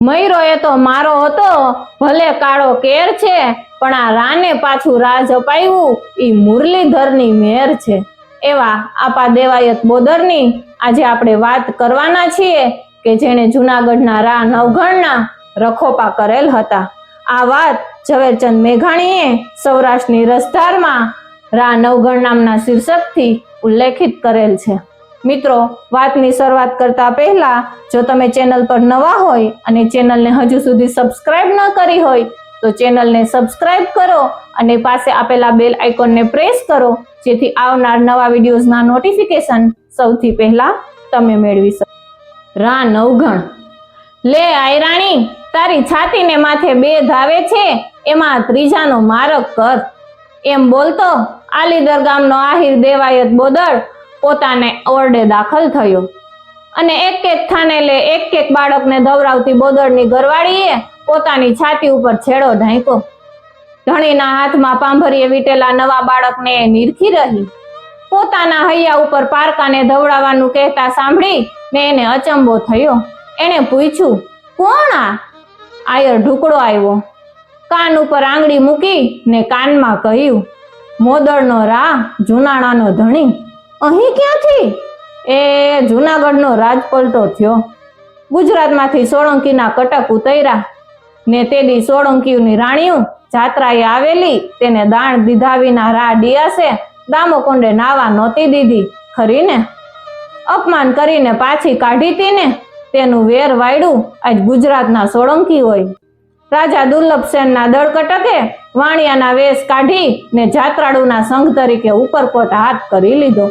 મયરો એ તો મારો હતો, ભલે કાળો કેર છે, પણ આ રાને પાછું રાજ અપાયું એ મુરલીધરની મેર છે. એવા આપા દેવાયત બોદરની આજે આપણે વાત કરવાના છીએ કે જેણે જુનાગઢના રા નવઘણના રખોપા કરેલ હતા. આ વાત ઝવેરચંદ મેઘાણીએ સૌરાષ્ટ્રની રસધારમાં રા નવઘણ નામના શીર્ષકથી ઉલ્લેખિત કરેલ છે. મિત્રો, વાતની શરૂઆત કરતા પહેલા, જો તમે ચેનલ પર નવા હોય અને ચેનલને હજુ સુધી સબસ્ક્રાઇબ ન કરી હોય, તો ચેનલને સબસ્ક્રાઇબ કરો અને પાસે આપેલા બેલ આઇકોનને પ્રેસ કરો, જેથી આવનાર નવા વિડીયોઝના નોટિફિકેશન સૌથી પહેલા તમે મેળવી શકો. રા નવગણ. લે આયરાણી તારી છાતીને માથે બે ધાવે છે, એમાં ત્રીજાનો મારક કર. એમ બોલતો આલીદર ગામનો આહિર દેવાયત બોદળ પોતાને ઓરડે દાખલ થયો. અને એક એક થાને લે એક એક બાળકને ધવરાવતી બોદળની ઘરવાળીએ પોતાની છાતી ઉપર છેડો ઢાંક્યો. ધણીના હાથમાં પાંભરીએ વીટેલા નવા બાળકને નીરખી રહી. પોતાના હૈયા ઉપર પારકાને ધવડાવવાનું કહેતા સાંભળી ને એને અચંબો થયો. એણે પૂછ્યું, કોણ આ? આયર ઢુકડો આવ્યો. કાન ઉપર આંગળી મૂકી ને કાનમાં કહ્યું, મોદળનો રા, જુનાણાનો ધણી. અહીં ક્યાંથી? એ જુનાગઢનો રાજપલટો થયો. ગુજરાતમાંથી સોળંકીના કટક ઉતર્યા ને તેદી સોળંકીઓની રાણીઓ જાત્રાએ આવેલી તેને દાણ દીધા વિના રા ડિયાસે દામોકોંડે નાવા નહોતી દીધી. ખરીને અપમાન કરીને પાછી કાઢી તી ને તેનું વેર વાયડું આજ ગુજરાતના સોળંકી હોય. રાજા દુર્લભસેનના દળકટકે વાણિયાના વેશ કાઢી ને જાત્રાળુના સંઘ તરીકે ઉપરકોટ હાથ કરી લીધો.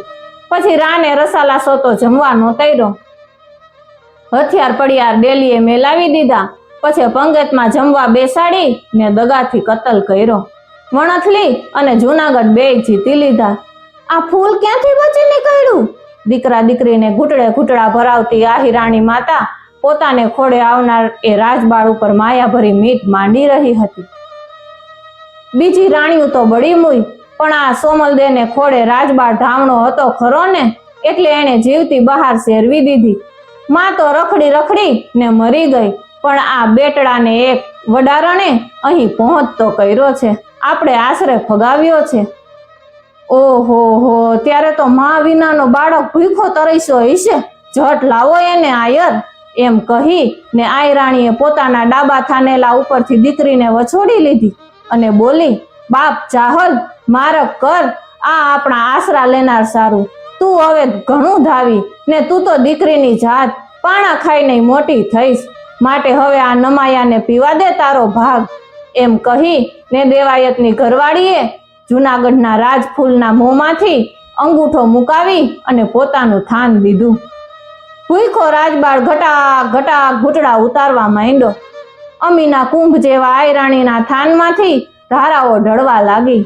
પછી રાને રસાલા સોતો જમવા તૈરો. હથિયાર પડિયાર ડેલીએ મેલાવી દીધા. પછી પંગતમાં જમવા બેસાડી ને દગાથી કતલ કર્યો. વણથલી અને જુનાગઢ બે જીતી લીધા. આ ફૂલ ક્યાંથી બચી નીકળ્યું? દીકરા દીકરીને ઘૂંટડે ઘૂંટડા ભરાવતી આહિરાણી માતા પોતાને ખોડે આવનાર એ રાજબાળ ઉપર માયાભરી મીટ માંડી રહી હતી. બીજી રાણીઓ તો બળી મુઈ. પણ આ સોમલદેને ખોડે રાજબાળ ધામણો હતો ખરો ને? એટલે એણે જીવતી બહાર શેરવી દીધી. માં તો રખડી રખડી ને મરી ગઈ, પણ આ બેટડાને એક વડારણે અહીં પહોંચતો કર્યો છે. આપણે આશરે ફગાવ્યો છે. ઓહો હો, ત્યારે તો મા વિનાનો બાળક ભૂખો તરસ્યો હશે. જટ લાવો એને આયર. એમ કહી ને આયરાણીએ પોતાના ડાબા થાનેલા ઉપરથી દીકરીને વછોડી લીધી અને બોલી, બાપ ચાહલ મારક કર, આ આપણા આશરા લેનાર સારું. તું હવે ઘણું ધાવી, ને તું તો દીકરીની જાત, પાણા ખાઈને મોટી થઈશ. માટે હવે આ નમાયાને પીવા દે તારો ભાગ. એમ કહી, ને દેવાયતની ઘરવાળીએ જુનાગઢના રાજફૂલના મોંમાંથી અંગૂઠો મુકાવી અને પોતાનું થાન દીધું. ભૂખો રાજબાળ ઘટા ઘટા ઘૂંટડા ઉતારવા માંડ્યો. અમીના કુંભ જેવા આયરાણીના થાનમાંથી ધારાઓ ઢળવા લાગી.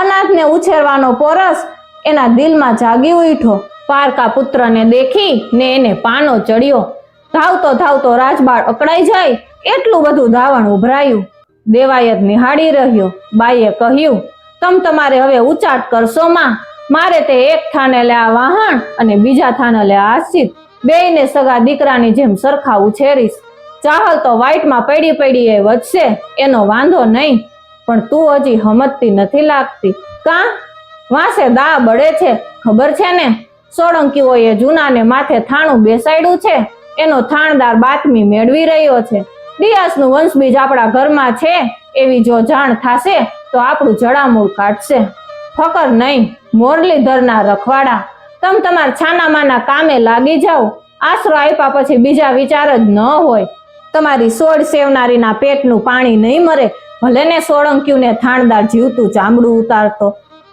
અનાથને ઉછેરવાનો પોરસ એના દિલમાં જાગી ઉઠ્યો. પારકા પુત્રને દેખી ને એને પાનો ચડ્યો. ધાવતો ધાવતો રાજબાળ અકળાઈ જાય એટલું બધું ધાવણ ઉભરાયું. દેવાયત નિહાળી રહ્યો. બાઈએ કહ્યું, તમ તમારે હવે ઉચાટ કરશો માં? મારે તે એક થાને લે આ વાહણ અને બીજા થાને લે આશિત બેયને સગા દીકરાની જેમ સરખા ઉછેરીશ. ચાહલ તો વાઈટમાં પડી પડી એ વધશે. એનો વાંધો નહીં. પણ તું હજી હમતતી નથી લાગતી. કા? વાંસે દા બળે છે, ખબર છે ને? સોળંકીઓએ જૂનાને માથે થાણું બેસાડ્યું છે. એનો થાણદાર બાતમી મેળવી રહ્યો છે. દિયાસનું વંશબીજ આપણા ઘરમાં છે. એવી જો જાણ થાશે, તો આપણું જડામૂળ કાઢશે. ફકર નહીં, મોરલીધરના રખવાડા. તમ તમાર છાનામાના કામે લાગી જાઓ. આશરો આપ્યા પછી બીજા વિચાર જ ન હોય. તમારી સોળ સેવનારીના પેટનું પાણી નહીં મરે. ભલે ને સોળંક્યુને થાણદાર જીવતું ચામડું ઉતારતો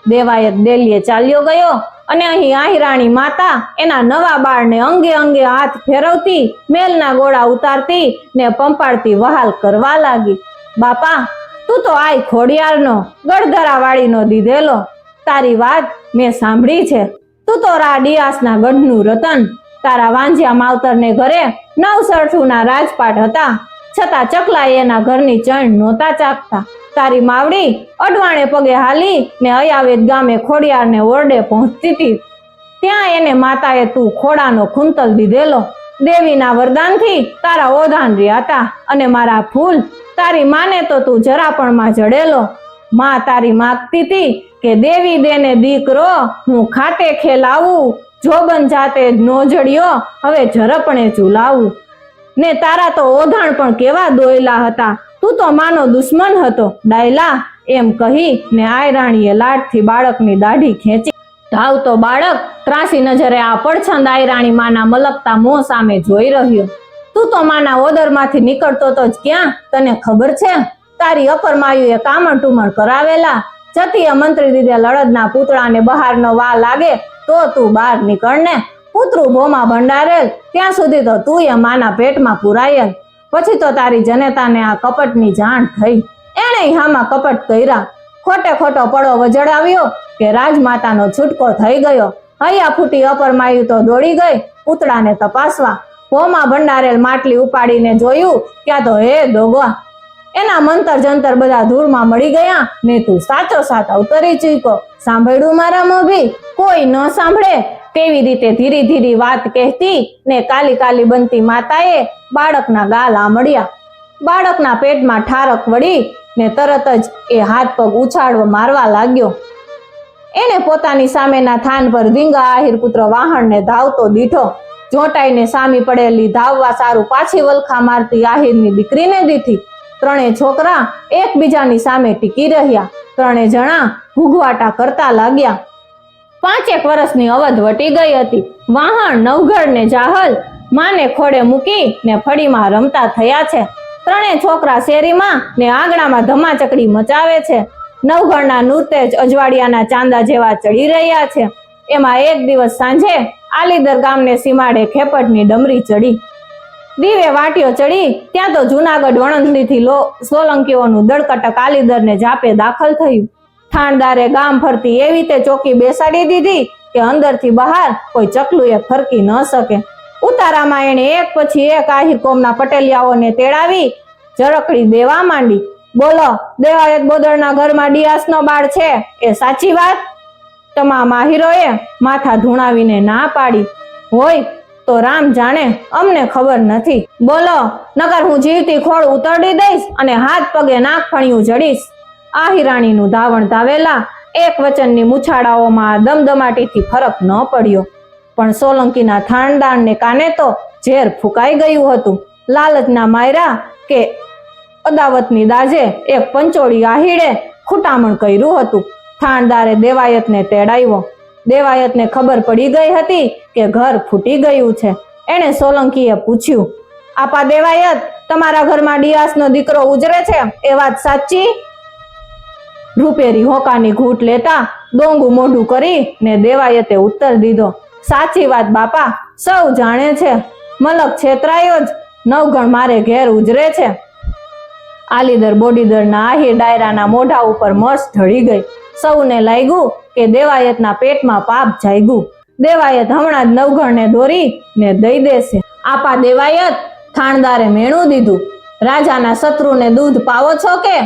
દેવાયત દેલીએ ચાલ્યો ગયો અને અહીં આહિરાણી માતા એના નવા બાળને અંગે અંગે હાથ ફેરવતી, મેલના ગોળા ઉતારતી ને પંપાડતી વહાલ કરવા લાગી. બાપા, તું તો આય ખોડિયારનો ગળધરા વાળીનો દીધેલો. તારી વાત મેં સાંભળી છે. તું તો રા ગઢનું રતન. તારા વાંજિયા માવતરને ઘરે નવ સરઠુના રાજપાટ હતા. છતાં ચકલાએ એના ઘરની ચણ નહોતા ચાખતા. તારી માવડી અડવાણે પગે હાલી ને અયાવેદ ગામે ખોડિયારને ઓરડે પહોંચતી હતી. ત્યાં એને માતાએ તું ખોડાનો ખૂંતલ દીધેલો. દેવીના વરદાનથી તારા ઓધાન રહ્યા હતા અને મારા ફૂલ. તારી માને તો તું જરા પણ માં જડેલો. માં તારી માગતી હતી કે દેવી દેને દીકરો હું ખાતે ખેલાવું. જોબન જાતે જ નો જડ્યો, હવે ઝરપણે ઝુલાવું. ને તારા તો ઓધાણ પણ કેવા દોયલા હતા? તું તો માનો દુશ્મન હતો. ડાયલા, એમ કહી ને આયરાણીએ લાડથી બાળકની દાઢી ખેંચી. ધાવતો બાળક, ત્રાસી નજરે આ પડછંદ આયરાણી માના મલકતા મોં સામે જોઈ રહ્યો. તું તો માના ઓદરમાંથી નીકળતો તો જ ક્યાં? તને ખબર છે? તારી અપરમાયુએ કામણ ટુમણ કરાવેલા. જતીએ મંત્રી દીધે લડદના પૂતળાને બહારનો વા લાગે, તો તું બહાર નીકળ ને પુત્રું ભોમાં ભંડારેલ, ત્યાં સુધી તો તું એ માના પેટમાં પુરાયેલ. પછી તો તારી જનેતાને આ કપટની જાણ થઈ. એણે હામાં કપટ કર્યા. ખોટે ખોટો પડો વજડાવ્યો કે રાજમાતાનો છૂટકો થઈ ગયો. હૈયા ફૂટી અપરમાયુ તો દોડી ગઈ પૂતળાને તપાસવા. ભોમાં ભંડારેલ માટલી ઉપાડીને જોયું, ક્યાં તો હે દોગવા? એના મંતર જંતર બધા ધૂળમાં મળી ગયા. ને તું સાચો સાચ અવતરી ચૂક્યો. સાંભળ્યું મારા મોભી? કોઈ ન સાંભળે. તેવી રીતે ધીરી ધીરી વાત કહેતી ને કાલી કાલી બનતી માતાએ બાળકના ગાલ આમળ્યા બાળકના પેટમાં ઠારક વળી ને તરત જ એ હાથ પગ ઉછાળવા મારવા લાગ્યો. એને પોતાની સામેના થાન પર ધીંગા આહિર પુત્ર વાહણને ધાવતો દીઠો જોટાઈને સામી પડેલી ધાવવા સારું પાછી વલખા મારતી આહિરની દીકરીને દીધી ત્રણે છોકરા એકબીજાની સામે ટીકી રહ્યા. ત્રણે જણા ઘૂઘવાટા કરતા લાગ્યા. પાંચેક વર્ષની અવધ વટી ગઈ હતી. વાહણ, નવઘર ને જાહલ માને ખોડે મૂકી ને ફળીમાં રમતા થયા છે. ત્રણેય છોકરા શેરીમાં ને આંગણામાં ધમાચકડી મચાવે છે. નવઘરના નૃત્ય અજવાડિયાના ચાંદા જેવા ચડી રહ્યા છે. એમાં એક દિવસ સાંજે આલીદર ગામને સીમાડે ખેપટની ડમરી ચડી. દીવે વાટીઓ ચડી, ત્યાં તો જુનાગઢ લો સોલંકીઓનું દળકટક આલીદરને જાપે દાખલ થયું. થાણદારે ગામ ફરતી એવી તે ચોકી બેસાડી દીધી કે અંદરથી બહાર કોઈ ચકલુએ ફરકી ન શકે. ઉતારામાં એણે એક પછી એક આહિર કોમના પટેલિયાઓને તેડાવી, ઝળકડી દેવા માંડી. બોલો, દેવાયત બોદળના ઘરમાં ડિયાસનો બાળ છે? એ સાચી વાત? તમામ આહિરોએ માથા ધૂણાવીને ના પાડી. હોય તો રામ જાણે, અમને ખબર નથી. બોલો, નકર હું જીવતી ખોળ ઉતરડી દઈશ અને હાથ પગે નાક ફણિયું જડીશ. આહિરાણીનું ધાવણ ધાવેલા એક વચનની મુછાડાઓમાં દમદમાટીથી ફરક ન પડ્યો. પણ સોલંકીના થાણદાણને કાને તો ઝેર ફૂંકાઈ ગયું હતું. લાલચના માયરા કે અદાવતની દાજે એક પંચોળી આહીડે ખૂટામણ કર્યું હતું. થાણદારે દેવાયતને તેડાવ્યો. દેવાયતને ખબર પડી ગઈ હતી કે ઘર ફૂટી ગયું છે. એણે સોલંકીએ પૂછ્યું, આપા દેવાયત, તમારા ઘરમાં ડિયાસનો દીકરો ઉજરે છે? એ વાત સાચી? રૂપેરી હોકાની ઘૂંટ લેતા ડોંગું મોઢું કરી ને દેવાયતે ઉત્તર દીધો. સાચી વાત બાપા, સૌ જાણે છે. મલક છેતરાયો જ. નવગણ મારે ઘેર ઉજરે છે. આલીદર બોડીદરના આહી ડાયરાના મોઢા ઉપર મસ ઢળી ગઈ. સૌને લાગ્યું કે દેવાયતના પેટમાં પાપ જાગ્યું. દેવાયત હમણાં જ નવઘણને દોરી ને દઈ દેશે. આપા દેવાયત, થાણદારે મેણું દીધું. રાજાના શત્રુને દૂધ પાવો છો કે?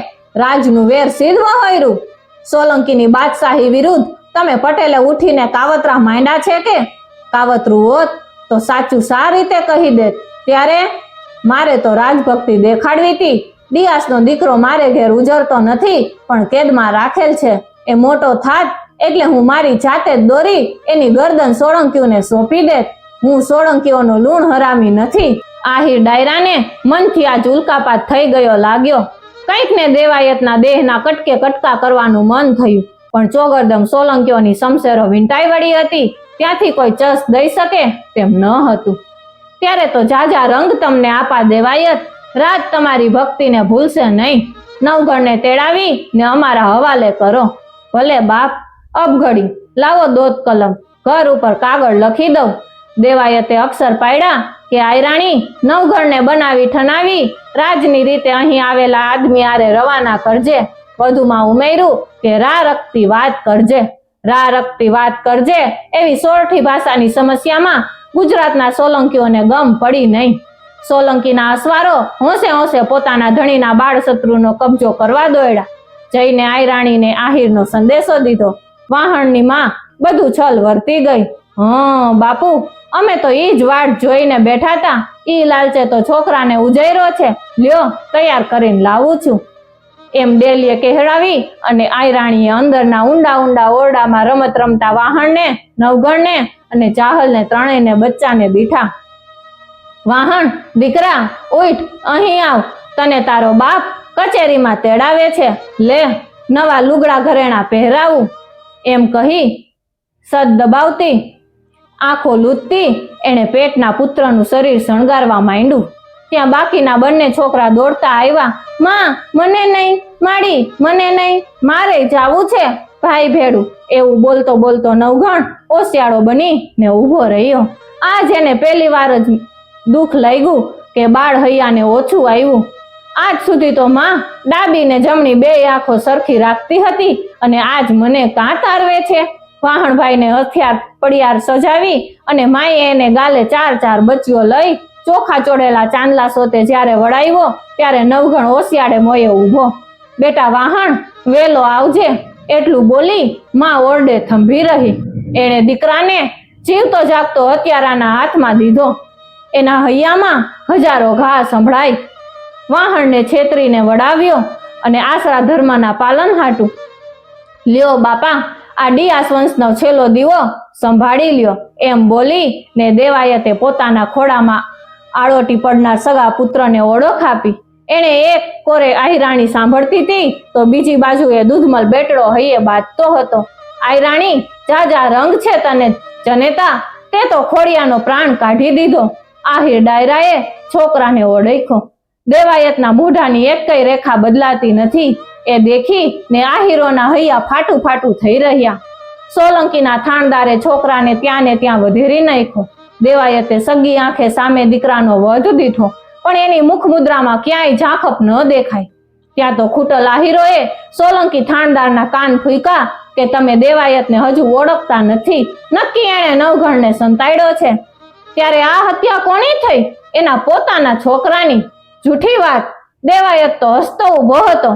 રાજનું વેર સીધમાં હોયરું. સોલંકીની બાદશાહી વિરુદ્ધ તમે પટેલે ઉઠીને કાવતરા માંડ્યા છે કે? કાવતરું હોત તો સાચું સા રીતે કહી દે ત્યારે મારે તો રાજભક્તિ દેખાડવી હતી. દિયાસનો દીકરો મારે ઘેર ઉજરતો નથી, પણ કેદમાં રાખેલ છે. એ મોટો થાત એટલે હું મારી જાતે જ દોરી એની ગરદન સોળંકીઓને સોંપી દેત. હું સોળંકીઓનો લૂણ હરામી નથી. આહિર ડાયરાને મનથી આ ઉલ્કાપાત થઈ ગયો લાગ્યો. કંઈક ને દેવાયતના દેહના કટકે કટકા કરવાનું મન થયું. પણ ચોગરદમ સોલંકીઓની સમસેરો વીંટાઈ વળી હતી. ત્યાંથી કોઈ ચસ દઈ શકે તેમ ન હતું. ત્યારે તો જાજા રંગ તમને આપા દેવાયત. રાત તમારી ભક્તિને ભૂલશે નહીં. નવગણને તેડાવી ને અમારા હવાલે કરો. ભલે બાપ, અબઘડી, લાવો દોત કલમ ઘર ઉપર કાગળ લખી દઉં. દેવાયતે અક્ષર પાડ્યા. કે આયરાણી નવગણને બનાવી ઠનાવી, રાજની રીતે અહીં આવેલા આદમી આરે રવાના કરજે. વધુમાં ઉમેર્યું કે રા રક્તી વાત કરજે. રા રક્તી વાત કરજે એવી સોરઠી ભાષાની સમસ્યામાં ગુજરાતના સોલંકીઓને ગમ પડી નહીં. સોલંકીના અસવારો હોંશે હોંશે પોતાના ધણીના બાળ શત્રુનો કબજો કરવા દોડ્યા જઈને આયરાણીને આહિરનો સંદેશો દીધો. વાહણની માં બધું છલ વર્તી ગઈ. હં, બાપુ અમે તો એ જ વાટ જોઈને બેઠા હતા. એ લાલચે તો છોકરાને ઉજૈરો છે. લ્યો, તૈયાર કરીને લાવું છું. એમ ડેલીએ કહેડાવી અને આયરાણીએ અંદરના ઊંડા ઊંડા ઓરડામાં રમત રમતા વાહણને નવગણને અને ચાહલને ત્રણેયને બચ્ચાને બીઠા. વાહણ દીકરા, ઉઠ, અહીં આવ. તને તારો બાપ કચેરીમાં તેડાવે છે. લે, નવા લુગડા ઘરેણા પહેરાવું. એમ કહી સદ દબાવતી આંખો લૂંટતી એણે પેટના પુત્રનું શરીર શણગારવા માંડ્યું. ત્યાં બાકીના બંને છોકરા દોડતા આવ્યા, માં, મને નહીં, માડી, મને નહીં, મારે જાવું છે. ભાઈ ભેડું, એવું બોલતો બોલતો નવગણ ઓશિયાળો બની ને ઊભો રહ્યો. આ જેને પહેલી વાર જ દુઃખ લાગ્યું કે બાળ હૈયાને ઓછું આવ્યું. આજ સુધી તો માં ડાબી ને જમણી બે આંખો સરખી રાખતી હતી અને આજ મને કાં તારવે છે. વાહણભાઈને હથિયાર પડિયાર સજાવી અને માએ એને ગાલે ચાર ચાર બચ્ચીઓ લઈ ચોખા ચોડેલા ચાંદલા સોતે જ્યારે વળાવ્યો, ત્યારે નવગણ ઓશિયાળે મોયે ઊભો. બેટા વાહણ, વેલો આવજે. એટલું બોલી માં ઓરડે થંભી રહી. એણે દીકરાને જીવતો જાગતો હત્યારાના હાથમાં દીધો. એના હૈયામાં હજારો ઘા સંભળાય વાહણને છેતરીને વડાવ્યો અને આશરા ધર્મના પાલન હાટું લ્યો બાપા આ ડિયાસ વંશનો છેલ્લો દીવો સંભાળી લ્યો. એમ બોલી ને દેવાયતે પોતાના ખોળામાં આળોટી પડનાર સગા પુત્રને ઓળખ આપી. એણે એક કોરે આહિરાણી સાંભળતી હતી તો બીજી બાજુ એ દૂધમલ બેટડો હૈયે બાજતો હતો. આહિરાણી જા, રંગ છે તને. જનેતા, તે તો ખોડિયાનો પ્રાણ કાઢી દીધો. આહિર ડાયરાએ છોકરાને ઓળખ્યો. દેવાયતના મોઢાની એકય રેખા બદલાતી નથી. એ દેખી ને આહિરોના હૈયા ફાટું ફાટું થઈ રહ્યા. સોલંકીના થાણદારે છોકરાને ત્યાં ને ત્યાં વધેરી નાખ્યો. દેવાયતે સગી આંખે સામે દીકરાનો વધ દીઠો પણ એની મુખ મુદ્રામાં ક્યાંય ઝાંખપ ન દેખાય. ત્યાં તો ખૂટલ આહિરોએ સોલંકી થાણદારના કાન ફૂંકા કે તમે દેવાયતને હજુ ઓળખતા નથી. નક્કી એણે નવઘણને સંતાડ્યો છે. ત્યારે આ હત્યા કોની થઈ? એના પોતાના છોકરાની. જૂઠી વાત. દેવાયત તો હસતો ઊભો હતો.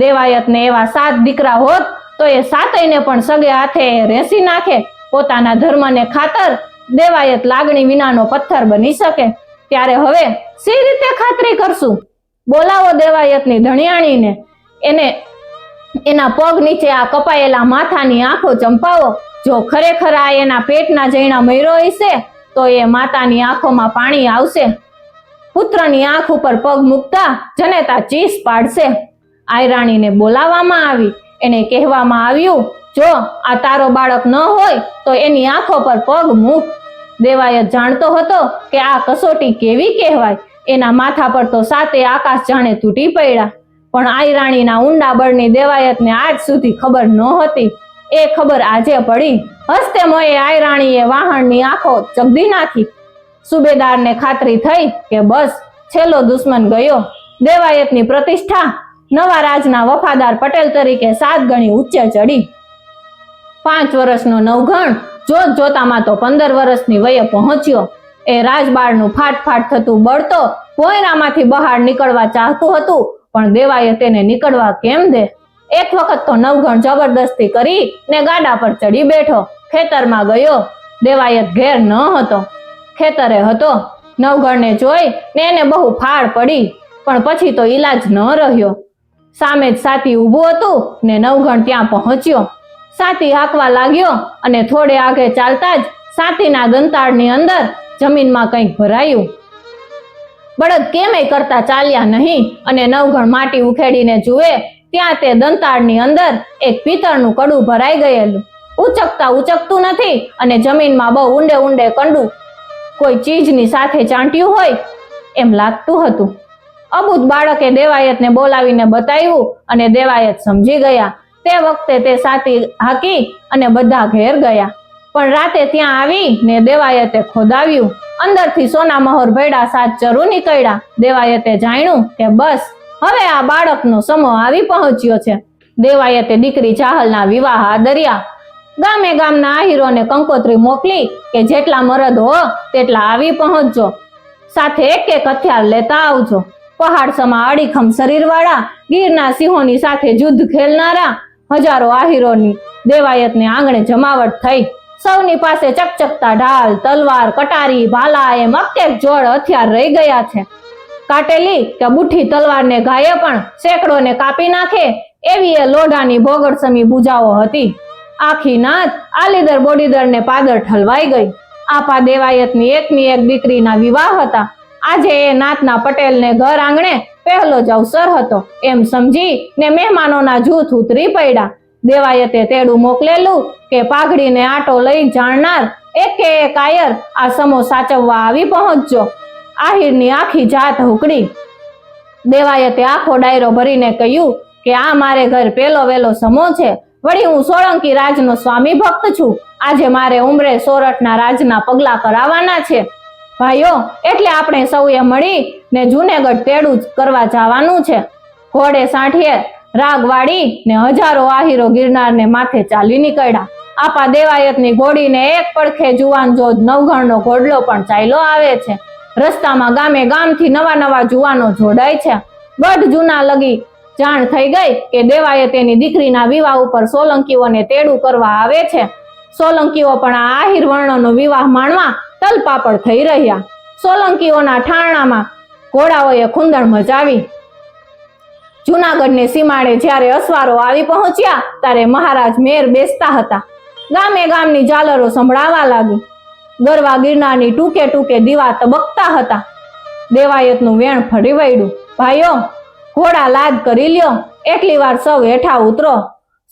દેવાયતને એવા સાત દીકરા હોત તો એ સાતયને પણ સગે હાથે રેસી નાખે. પોતાના ધર્મને ખાતર દેવાયત લાગણી વિનાનો પથ્થર બની શકે. ત્યારે હવે સી રીતે ખાતરી કરશું? બોલાવો દેવાયતની ધણિયાણીને. એને, એના પગ નીચે આ કપાયેલા માથાની આંખો ચંપાવો. જો ખરેખર આ એના પેટના જૈણા મયરો હશે, તો એ માતાની આંખોમાં પાણી આવશે. પુત્રની આંખ ઉપર પગ મૂકતા જનેતા ચીસ પાડશે. આયરાણીને બોલાવવામાં આવી. એને કહેવામાં આવ્યું, જો આ તારો બાળક ન હોય, તો એની આંખો પર પગ મૂક. દેવાય જાણતો હતો કે આ કસોટી કેવી કહેવાય. એના માથા પર તો સાતે આકાશ જાણે તૂટી પડ્યા. પણ આયરાણીના ઊંડા બળની દેવાયતને આજ સુધી ખબર નહોતી. એ ખબર આજે પડી. હસ્તે મોએ આયરાણીએ વાહણની આંખો ચગદી નાખી. સુબેદારને ખાતરી થઈ કે બસ છેલ્લો દુશ્મન ગયો. દેવાયતની પ્રતિષ્ઠા નવા રાજના વફાદાર પટેલ તરીકે સાત ગણી ઊંચે ચડી. પાંચ વર્ષનો નવઘણ જોત જોતામાં તો પંદર વર્ષની વયે પહોંચ્યો. એ રાજબાળનું ફાટ ફાટ થતું બળતો કોયરામાંથી બહાર નીકળવા ચાહતું હતું, પણ દેવાએ તેને નીકળવા કેમ દે? એક વખત તો નવઘણ જબરદસ્તી કરી ને ગાડા પર ચડી બેઠો, ખેતરમાં ગયો. દેવાયત ઘેર ન હતો. ખેતરે હતો. નવઘણને જોઈ ને એને બહુ ફાળ પડી, પણ પછી તો ઈલાજ ન રહ્યો. સામે જ સાથી ઊભું હતું ને નવઘણ ત્યાં પહોંચ્યો. સાથી હાંકવા લાગ્યો અને થોડે આગે ચાલતા જ સાતીના દંતાળની અંદર જમીનમાં કંઈક ભરાયું. બળદ કેમે કરતા ચાલ્યા નહીં અને નવઘણ માટી ઉખેડીને જુએ ત્યાં તે દંતાળની અંદર એક પિત્તળનું કડું ભરાઈ ગયેલું. ઉચકતા ઉચકતું નથી અને જમીનમાં બહુ ઊંડે ઊંડે કંડું કોઈ ચીજની સાથે ચાંટ્યું હોય એમ લાગતું હતું. અબૂત બાળકે દેવાયતને બોલાવીને બતાવ્યું અને દેવાયત સમજી ગયા. તે વખતે તે સાતી હાકી અને બધા ઘેર ગયા. પણ રાતે ત્યાં આવી ને દેવાયતે ખોદાવ્યું. અંદરથી સોના મહોર ભેડા સાત ચરુ નીકળ્યા. દેવાયતે જાણ્યું કે બસ, હવે આ બાળકનો સમો આવી પહોંચ્યો છે. દેવાયતે દીકરી ચાહલના વિવાહ આદર્યા. ગામે ગામના આહીરોને કંકોત્રી મોકલી કે જેટલા મરદ હો તેટલા આવી પહોંચજો. સાથે એક એક હથિયાર લેતા આવજો. પહાડ સમા અડીખમ શરીરવાળા, ગીરના સિંહોની સાથે યુદ્ધ ખેલનારા, હજારો આહીરોની દેવાયતને આંગણે જમાવટ થઈ. સૌની પાસે ચકચકતા ઢાલ, તલવાર, કટારી, ભાલા એમ અકેક જોડ હથિયાર રહી ગયા છે. કાટેલી કે બુઠ્ઠી તલવારને ગાયે પણ સેંકડોને કાપી નાખે એવી એ લોઢાની ભોગડસમી બુજાઓ હતી. આખી નાત, આલીદર બોડીદરને પાદર ઠલવાઈ ગઈ. આપા દેવાયતની એકની એક દીકરીના વિવાહ હતા. આજે એ નાતના પટેલને ઘર આંગણે પહેલો જ અવસર હતો. એમ સમજી ને મહેમાનોના જૂથ ઉતરી પડ્યા. દેવાયતે તેડું મોકલેલું કે પાઘડીને આટો લઈ જાણનાર એકે એક આયર આ સમો સાચવવા આવી પહોંચજો આહિરની આખી જાત હુકડી દેવાયતે આખો ડાયરો ભરીને કહ્યું કે આ મારે ઘર પેલો વેલો સમો છે. વળી હું સોળંકી રાજનો સ્વામી ભક્ત છું. આજે મારે ઉમરે સોરઠના રાજના પગલા કરાવવાના છે. ભાઈઓ, એટલે આપણે સૌએ મળી ને જુનેગઢ તેડું કરવા જવાનું છે. ઘોડે સાંઠીએ રાગ વાળી ને હજારો આહીરો ગિરનારને માથે ચાલી નીકળ્યા. આપા દેવાયતની ઘોડીને એક પડખે જુવાન જો નવઘણનો ઘોડલો પણ ચાલ્યો આવે છે. રસ્તામાં ગામે ગામથી નવા નવા જુવાનો જોડાય છે. ગઢ જૂના લગી જાણ થઈ ગઈ કે દેવાએ તેની દીકરીના વિવાહ ઉપર સોલંકીઓને તેડું કરવા આવે છે. સોલંકીઓ પણ આ આહિર વર્ણનો વિવાહ માણવા તલપાપડ થઈ રહ્યા. સોલંકીઓના ઠાણામાં ઘોડાઓએ ખુંદણ મચાવી. જુનાગઢને સીમાડે જ્યારે અસવારો આવી પહોંચ્યા ત્યારે મહારાજ મેર બેસતા હતા. ગામે ગામની ઝાલરો સંભળાવા લાગી. ગરવા ગિરનારની ટૂકે ટૂકે દીવા તબકતા હતા. દેવાયતનું વેણ ફરી વળ્યું. ભાઈઓ ઘોડા લાદ કરી લ્યો. એટલી વાર સૌ હેઠા ઉતરો.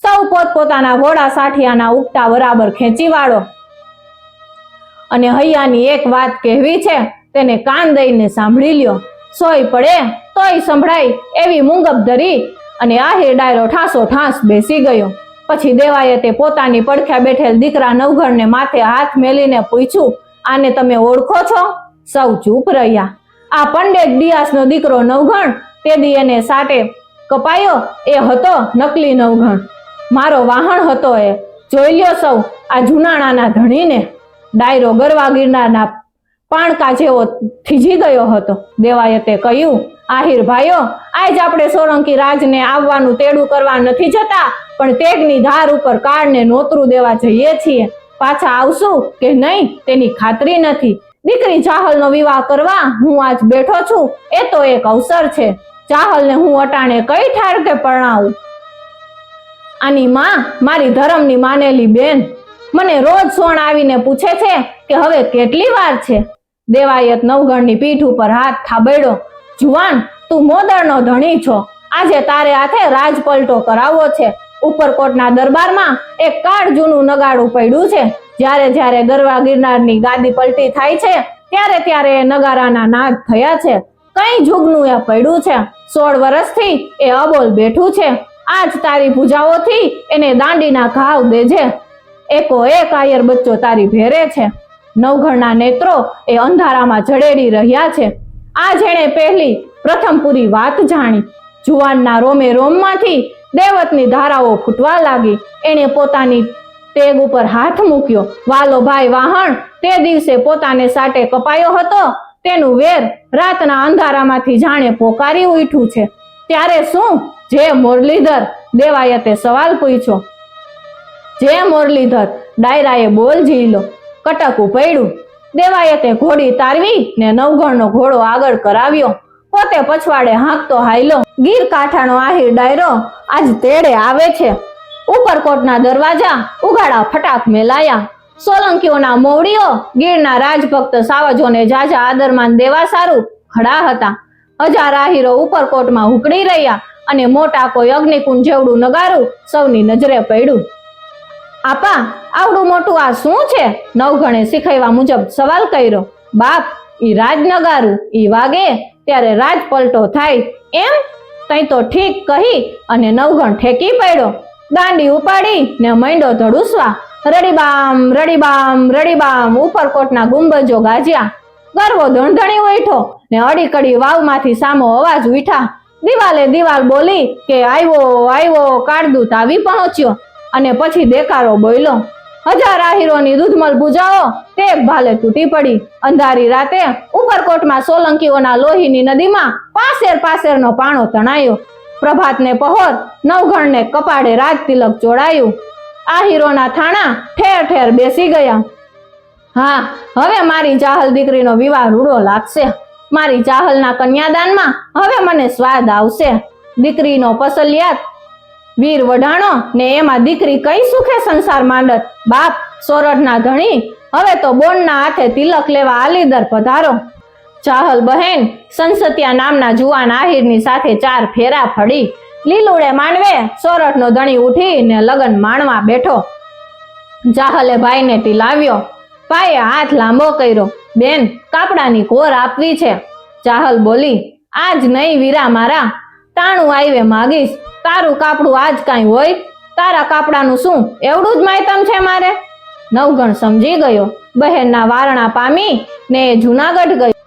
સૌ પોતપોતાના ઘોડા સાઠિયાના ઉગતા બરાબર ખેંચી વાળો. અને હૈયાની એક વાત કહેવી છે, તેને કાન દઈને સાંભળી લ્યો. સોય પડે, તોય સંભળાય એવી મૂંગપ ધરી અને આહિર ડાયરો ઠાસો ઠાસ બેસી ગયો. પછી દેવાએ તે પોતાની પડખ્યા બેઠેલ દીકરા નવઘણને માથે હાથ મેલીને પૂછ્યું, આને તમે ઓળખો છો? સૌ ચૂપ રહ્યા. આ પંડેત દિયાસનો દીકરો નવઘણ તે દી એને સાટે કપાયો એ હતો નકલી નવઘણ. મારો વાહણ હતો એ. જોઈ લ્યો સૌ, આ જુનાણાના ધણીને. ડાયરો ગરવા ગિરનારના પાણકા જેવો થીજી ગયો હતો. દેવાયતે કહ્યું, આહિર ભાઈઓ, આજ આપણે સોલંકી રાજને આવવાનું તેડું કરવા નથી જતા, પણ તેગની ધાર ઉપર કાળને નોતરું દેવા જઈએ છીએ. પાછા આવશું કે નહીં તેની ખાતરી નથી. દીકરી ચાહલનો વિવાહ કરવા હું આજ બેઠો છું. એ તો એક અવસર છે. ચાહલને હું અટાણે કઈ ઠાર કે પરણાવું? આની માં, મારી ધર્મની માનેલી બેન, મને રોજ સોણ આવીને પૂછે છે કે હવે કેટલી વાર છે? દેવાયત નવગણની પીઠ ઉપર હાથ થાબડ્યો જુવાન, તું મોદરનો ધણી છો. આજે તારે હાથે રાજપલટો કરાવવો છે. ઉપરકોટના દરબારમાં એક કાળ જૂનું નગાડું પડ્યું છે. જ્યારે જ્યારે ગરવા ગિરનારની ગાદી પલટી થાય છે, ત્યારે ત્યારે એ નગારાના નાદ થયા છે. કઈ જુગનું એ પડ્યું છે? સોળ વર્ષથી એ અબોલ બેઠું છે. આજ તારી પૂજાઓથી એને દાંડીના ઘાવ દેજે એકો એક આયર બચ્ચો તારી ભેરે છે. નવઘણના નેત્રો એ અંધારામાં જડેડી રહ્યા છે. આ જેણે પહેલી પ્રથમ પૂરી વાત જાણી. જુવાનના રોમે રોમમાંથી દેવતની ધારાઓ ફૂટવા લાગી. એણે પોતાની તેગ ઉપર હાથ મૂક્યો. વાલો ભાઈ વાહણ તે દિવસે પોતાને સાટે કપાયો હતો. તેનું વેર રાતના અંધારામાંથી જાણે પોકારી ઉઠ્યું છે. ત્યારે શું? જે મુરલીધર દેવાયતે સવાલ પૂછ્યો. જે મુરલીધર ડાયરાએ બોલ ઝીલો કટકું પડ્યું. દેવાયતે ઘોડી તારવી ને નવઘણનો ઘોડો આગળ કરાવ્યો. પોતે પછવાડે હાંકતો હાયલો. ગીર કાંઠાનો આહીર ડાયરો આજ તેડે આવે છે. ઉપરકોટના દરવાજા ઉઘાડા ફટાક મેલાયા. સોલંકીઓના મોવડીઓ, ગીરના રાજભક્ત સાવજોને જાજા આદરમાન દેવા સારું ખડા હતા. હજાર આહીરો ઉપરકોટમાં હુકડી રહ્યા અને મોટા કોઈ અગ્નિકુંજ જેવડું નગારું સૌની નજરે પડ્યું. આપા, આવડું મોટું આ શું છે? નવગણે શીખવ્યા મુજબ સવાલ કર્યો. બાપ, ઈ રાજ નગારું, ઈ વાગે, ત્યારે રાજ પલટો થાય, એમ? તઈ તો ઠીક કહી અને નવગણ ઠેકી પડ્યો. દાંડી ઉપાડી ને મંડો ધડુસવા. રડીબામ રડીબામ રડીબામ, ઉપરકોટના ગુંબજો ગાજ્યા. ગરવો ધણધણી ઉઠો ને અડીકડી વાવમાંથી સામો અવાજ ઉઠા દિવાલે દિવાલ બોલી કે આવ્યો આવ્યો કાળદૂત આવી પહોંચ્યો. અને પછી દેકારો બોલ્યો, હજાર આહીરોની દૂધમલ બુજાઓ તે ભાલે તૂટી પડી. અંધારી રાતે ઉપરકોટમાં સોલંકીઓના લોહીની નદીમાં પાસેર પાસેરનો પાણો તણાયો. પ્રભાતને પહોર નવઘણને કપાળે રાજ તિલક જોડાયું. આ હીરોના થાણા ઠેર ઠેર બેસી ગયા. હા, હવે મારી ચાહલ દીકરીનો વિવાહ રૂડો લાગશે. મારી ચાહલના કન્યાદાનમાં હવે મને સ્વાદ આવશે. દીકરીનો પસલિયાત, વીર વઢાણો ને એમાં દીકરી કઈ સુખે સંસાર માંડત? બાપ, સોરઠના ધણી, હવે તો બોનના હાથે તિલક લેવા આલીદર પધારો. ચાહલ બહેન, સંસતિયા નામના જુવાન આહિરની સાથે ચાર ફેરા ફળી લીલુડે માંડવે સોરઠનો ધણી ઉઠીને લગન માણવા બેઠો. ચાહલે ભાઈને ટીલાવ્યો ભાઈએ હાથ લાંબો કર્યો. બેન, કાપડાની કોર આપવી છે. ચાહલ બોલી, આજ નહીં વીરા મારા. તાણું આવીએ માગીશ. તારું કાપડું આજ કાંઈ હોય? તારા કાપડાનું શું? એવડું જ માયતમ છે મારે? નવગણ સમજી ગયો. બહેનના વારણા પામી ને જુનાગઢ ગયો.